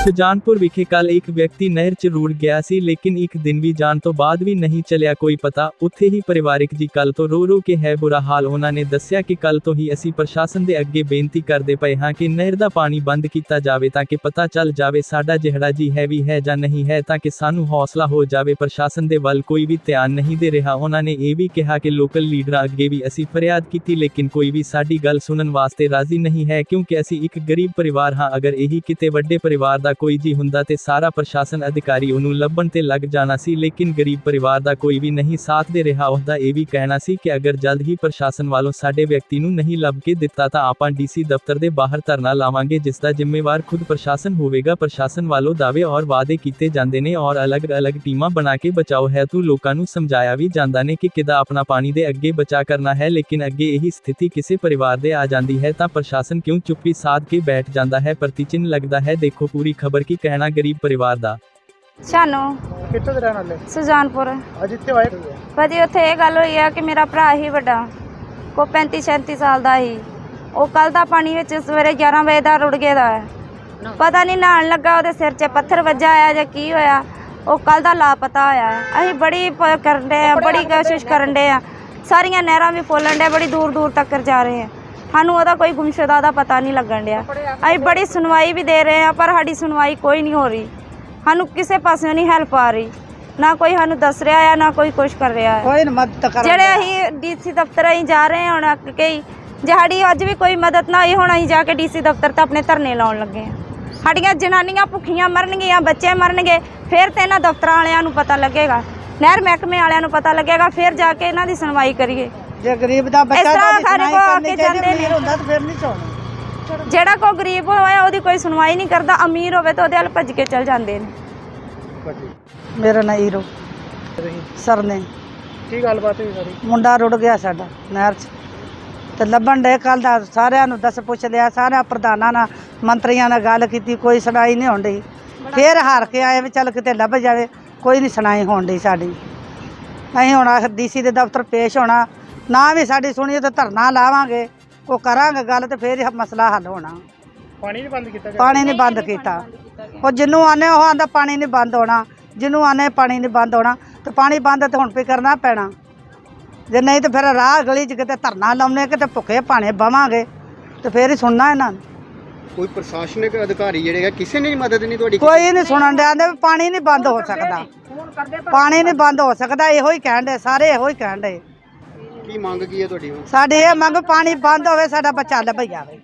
ਸੁਜਾਨਪੁਰ ਵਿਖੇ ਕੱਲ ਇੱਕ ਵਿਅਕਤੀ ਨਹਿਰ 'ਚ ਰੁੜ ਗਿਆ ਸੀ, ਲੇਕਿਨ ਇੱਕ ਦਿਨ ਵੀ ਜਾਣ ਤੋਂ ਬਾਅਦ ਵੀ ਨਹੀਂ ਚੱਲਿਆ, ਕੋਈ ਪਤਾ। ਉੱਥੇ ਹੀ ਪਰਿਵਾਰਿਕ ਜੀ ਕੱਲ ਤੋਂ ਰੋ ਰੋ ਕੇ ਹੈ ਬੁਰਾ ਹਾਲ। ਉਹਨਾਂ ਨੇ ਦੱਸਿਆ ਕਿ ਕੱਲ ਤੋਂ ਹੀ ਅਸੀਂ ਪ੍ਰਸ਼ਾਸਨ ਦੇ ਅੱਗੇ ਬੇਨਤੀ ਕਰਦੇ ਪਏ ਹਾਂ ਕਿ ਨਹਿਰ ਦਾ ਪਾਣੀ ਬੰਦ ਕੀਤਾ ਜਾਵੇ ਤਾਂ ਕਿ ਪਤਾ ਚੱਲ ਜਾਵੇ ਸਾਡਾ ਜਿਹੜਾ ਜੀ ਹੈ ਵੀ ਹੈ ਜਾਂ ਨਹੀਂ ਹੈ, ਤਾਂ ਕਿ ਸਾਨੂੰ ਹੌਸਲਾ ਹੋ ਜਾਵੇ। ਪ੍ਰਸ਼ਾਸਨ ਦੇ ਵੱਲ ਕੋਈ ਵੀ ਧਿਆਨ ਨਹੀਂ ਦੇ ਰਿਹਾ। ਉਹਨਾਂ ਨੇ ਇਹ ਵੀ ਕਿਹਾ ਕਿ ਲੋਕਲ ਲੀਡਰਾਂ ਅੱਗੇ ਵੀ ਅਸੀਂ ਫਰਿਆਦ ਕੀਤੀ, ਲੇਕਿਨ ਕੋਈ ਵੀ ਸਾਡੀ ਗੱਲ ਸੁਣਨ ਵਾਸਤੇ ਰਾਜ਼ੀ ਨਹੀਂ ਹੈ, ਕਿਉਂਕਿ ਅਸੀਂ ਇੱਕ ਗਰੀਬ ਪਰਿਵਾਰ ਹਾਂ। ਅਗਰ ਇਹੀ ਕਿਤੇ ਵੱਡੇ ਪਰਿਵਾਰ ਦਾ ਕੋਈ ਜੀ ਹੁੰਦਾ ਤੇ ਸਾਰਾ ਪ੍ਰਸ਼ਾਸਨ ਅਧਿਕਾਰੀ ਉਹਨੂੰ ਲੱਭਣ ਤੇ ਲੱਗ ਜਾਣਾ ਸੀ, ਲੇਕਿਨ ਗਰੀਬ ਪਰਿਵਾਰ ਦਾ ਕੋਈ ਵੀ ਨਹੀਂ ਸਾਥ ਦੇ ਰਿਹਾ। ਉਹਦਾ ਇਹ ਵੀ ਕਹਿਣਾ ਸੀ ਕਿ ਅਗਰ ਜਲਦ ਹੀ ਪ੍ਰਸ਼ਾਸਨ ਵੱਲੋਂ ਸਾਡੇ ਵਿਅਕਤੀ ਨੂੰ ਨਹੀਂ ਲੱਭ ਕੇ ਦਿੱਤਾ ਤਾਂ ਆਪਾਂ ਡੀਸੀ ਦਫ਼ਤਰ ਦੇ ਬਾਹਰ ਧਰਨਾ ਲਾਵਾਂਗੇ, ਜਿਸ ਦਾ ਜ਼ਿੰਮੇਵਾਰ ਖੁਦ ਪ੍ਰਸ਼ਾਸਨ ਹੋਵੇਗਾ। ਪ੍ਰਸ਼ਾਸਨ ਵੱਲੋਂ ਦਾਅਵੇ ਔਰ ਵਾਅਦੇ ਕੀਤੇ ਜਾਂਦੇ ਨੇ ਔਰ ਅਲੱਗ-ਅਲੱਗ ਟੀਮਾਂ ਬਣਾ ਕੇ ਬਚਾਓ ਹੈ ਤੂੰ ਲੋਕਾਂ ਨੂੰ ਸਮਝਾਇਆ ਵੀ ਜਾਂਦਾ ਨੇ ਕਿ ਕਿੱਦਾਂ ਆਪਣਾ ਪਾਣੀ ਦੇ ਅੱਗੇ ਬਚਾ ਕਰਨਾ ਹੈ, ਲੇਕਿਨ ਅੱਗੇ ਇਹੀ ਸਥਿਤੀ ਕਿਸੇ ਪਰਿਵਾਰ ਦੇ ਆ ਜਾਂਦੀ ਹੈ ਤਾਂ ਪ੍ਰਸ਼ਾਸਨ ਕਿਉਂ ਚੁੱਪੀ ਸਾਧ ਕੇ ਬੈਠ ਜਾਂਦਾ ਹੈ? ਪ੍ਰਤੀਚਿਨ ਲੱਗਦਾ ਹੈ, ਦੇਖੋ ਪੂਰੀ ਖਬਰ ਕੀ ਕਹਿਣਾ ਗਰੀਬ ਪਰਿਵਾਰ ਦਾ? ਸਾਨੂੰ। ਕਿੱਥੋਂ ਦੇ ਰਹਿਣ ਵਾਲੇ? ਸੁਜਾਨਪੁਰ। ਅੱਜ ਇੱਥੇ ਆਏ ਭਾਜੀ ਉੱਥੇ ਇਹ ਗੱਲ ਹੋਈ ਆ ਕਿ ਮੇਰਾ ਭਰਾ ਹੀ ਵੱਡਾ। ਕੋ 35 37 ਸਾਲ ਦਾ ਸੀ ਉਹ ਕੱਲ ਦਾ ਪਾਣੀ ਵਿੱਚ ਸਵੇਰੇ 11 ਵਜੇ ਦਾ ਰੁੜ ਗਿਆ ਦਾ ਹੈ। ਪਤਾ ਨਹੀਂ ਨਹਾਣ ਲੱਗਾ ਉਹਦੇ ਸਿਰ 'ਚ ਪੱਥਰ ਵੱਜਾ ਆਇਆ ਜਾਂ ਕੀ ਹੋਇਆ। ਉਹ ਕੱਲ ਦਾ ਲਾਪਤਾ ਹੋਇਆ। ਹੈ। ਅਸੀਂ ਬੜੀ ਪ- ਕਰਨ ਦੇ ਆ ਬੜੀ ਕੋਸ਼ਿਸ਼ ਕਰਨ ਦੇ ਆ। ਸਾਰੀਆਂ ਨਹਿਰਾਂ ਵੀ ਫੁੱਲਣ ਦੇ ਬੜੀ ਦੂਰ ਦੂਰ ਤੱਕ ਜਾ ਰਹੇ ਆ। ਸਾਨੂੰ ਉਹਦਾ ਕੋਈ ਗੁੰਮਸ਼ੁਦਾ ਦਾ ਪਤਾ ਨਹੀਂ ਲੱਗਣ ਡਿਆ। ਅਸੀਂ ਬੜੀ ਸੁਣਵਾਈ ਵੀ ਦੇ ਰਹੇ ਆ ਪਰ ਸਾਡੀ ਸੁਣਵਾਈ ਕੋਈ ਨਹੀਂ ਹੋ ਰਹੀ। ਸਾਨੂੰ ਕਿਸੇ ਪਾਸਿਓਂ ਨਹੀਂ ਹੈਲਪ ਆ ਰਹੀ। ਨਾ ਕੋਈ ਸਾਨੂੰ ਦੱਸ ਰਿਹਾ ਆ ਨਾ ਕੋਈ ਕੁਝ ਕਰ ਰਿਹਾ ਹੈ ਕੋਈ ਮਦਦ ਕਰ ਜਿਹੜੇ ਅਸੀਂ ਡੀਸੀ ਦਫ਼ਤਰ ਅਸੀਂ ਜਾ ਰਹੇ ਹਾਂ ਹੁਣ ਅੱਕ ਕੇ ਹੀ ਜੇ ਸਾਡੀ ਅੱਜ ਵੀ ਕੋਈ ਮਦਦ ਨਾ ਹੋਈ ਹੁਣ ਅਸੀਂ ਜਾ ਕੇ ਡੀਸੀ ਦਫ਼ਤਰ ਤੇ ਆਪਣੇ ਧਰਨੇ ਲਾਉਣ ਲੱਗੇ ਹਾਂ। ਸਾਡੀਆਂ ਜਨਾਨੀਆਂ ਭੁੱਖੀਆਂ ਮਰਨਗੀਆਂ ਬੱਚੇ ਮਰਨਗੇ ਫਿਰ ਤੇ ਇਹਨਾਂ ਦਫ਼ਤਰਾਂ ਵਾਲਿਆਂ ਨੂੰ ਪਤਾ ਲੱਗੇਗਾ। ਨਹਿਰ ਮਹਿਕਮੇ ਵਾਲਿਆਂ ਨੂੰ ਪਤਾ ਲੱਗੇਗਾ ਫਿਰ ਜਾ ਕੇ ਇਹਨਾਂ ਦੀ ਸੁਣਵਾਈ ਕਰੀਏ। ਜੇ ਗਰੀਬ ਦਾ ਇਸ ਬੱਚਾ ਤਰ੍ਹਾਂ ਸਾਡੇ ਕੋਲ ਆ ਕੇ ਜਾਂਦੇ ਹੁੰਦਾ ਤਾਂ ਫਿਰ ਨਹੀਂ ਚਾਹੁੰਦਾ ਜਿਹੜਾ ਕੋਈ ਗਰੀਬ ਹੋਇਆ ਉਹਦੀ ਕੋਈ ਸੁਣਵਾਈ ਨਹੀਂ ਕਰਦਾ ਅਮੀਰ ਹੋਵੇ ਤਾਂ ਉਹਦੇ ਵੱਲ ਭੱਜ ਕੇ ਚਲ ਜਾਂਦੇ ਨੇ। ਮੇਰਾ ਨਾਂ ਈਰੋ ਸਰ ਨੇ ਕੀ ਗੱਲਬਾਤ ਹੋਈ ਸਾਰੀ? ਮੁੰਡਾ ਰੁੜ ਗਿਆ ਸਾਡਾ ਨਹਿਰ 'ਚ। ਤੇ ਲੱਭਣ ਦੇ ਕੱਲ ਦਾ ਸਾਰਿਆਂ ਨੂੰ ਦੱਸ ਪੁੱਛਦੇ ਆ ਸਾਰਿਆਂ ਪ੍ਰਧਾਨਾਂ ਨਾਲ ਮੰਤਰੀਆਂ ਨਾਲ ਗੱਲ ਕੀਤੀ ਕੋਈ ਸੁਣਾਈ ਨਹੀਂ ਹੋਣ ਡਈ। ਫੇਰ ਹਾਰ ਕੇ ਆਏ ਵੀ ਚੱਲ ਕਿਤੇ ਲੱਭ ਜਾਵੇ ਕੋਈ ਨਹੀਂ ਸੁਣਾਈ ਹੋਣ ਡਈ ਸਾਡੀ। ਅਸੀਂ ਹੁਣ ਡੀਸੀ ਦੇ ਦਫ਼ਤਰ ਪੇਸ਼ ਹੋਣਾ ਨਾ ਵੀ ਸਾਡੀ ਸੁਣੀਏ ਤਾਂ ਧਰਨਾ ਲਾਵਾਂਗੇ। ਉਹ ਕਰਾਂਗੇ ਗੱਲ ਤੇ ਫੇਰ ਇਹ ਮਸਲਾ ਹੱਲ ਹੋਣਾ। ਪਾਣੀ ਨਹੀਂ ਬੰਦ ਕੀਤਾ ਪਾਣੀ ਨਹੀਂ ਬੰਦ ਕੀਤਾ। ਉਹ ਜਿੰਨੂੰ ਆਨੇ ਉਹ ਆਂਦਾ ਪਾਣੀ ਨਹੀਂ ਬੰਦ ਹੋਣਾ। ਜਿਹਨੂੰ ਆਨੇ ਪਾਣੀ ਨਹੀਂ ਬੰਦ ਹੋਣਾ। ਤੇ ਪਾਣੀ ਬੰਦ ਤੇ ਹੁਣ ਵੀ ਕਰਨਾ ਪੈਣਾ। ਜੇ ਨਹੀਂ ਤੇ ਫਿਰ ਰਾਹ ਗਲੀ 'ਚ ਕਿਤੇ ਧਰਨਾ ਲਾਉਣੇ ਕਿਤੇ ਭੁੱਖੇ ਭਾਣੇ ਬਵਾਂਗੇ। ਤੇ ਫੇਰ ਹੀ ਸੁਣਨਾ ਇਹਨਾਂ ਨੇ। ਕੋਈ ਪ੍ਰਸ਼ਾਸਨਿਕ ਅਧਿਕਾਰੀ ਜਿਹੜੇ ਆ ਕਿਸੇ ਨੇ ਮਦਦ ਨਹੀਂ ਤੁਹਾਡੀ ਕੋਈ ਨਹੀਂ ਸੁਣਨ ਡਿਆ ਆਂਦੇ ਵੀ ਪਾਣੀ ਨਹੀਂ ਬੰਦ ਹੋ ਸਕਦਾ। ਪਾਣੀ ਨਹੀਂ ਬੰਦ ਹੋ ਸਕਦਾ ਇਹੋ ਹੀ ਕਹਿਣ ਦੇ ਸਾਰੇ ਇਹੋ ਹੀ ਕਹਿਣ ਦੇ ਕੀ ਮੰਗ ਕੀ ਹੈ ਤੁਹਾਡੀ ਹੁਣ? ਸਾਡੀ ਇਹ ਮੰਗ ਪਾਣੀ ਬੰਦ ਹੋਵੇ, ਸਾਡਾ ਬੱਚਾ ਲੱਭ ਜਾਵੇ।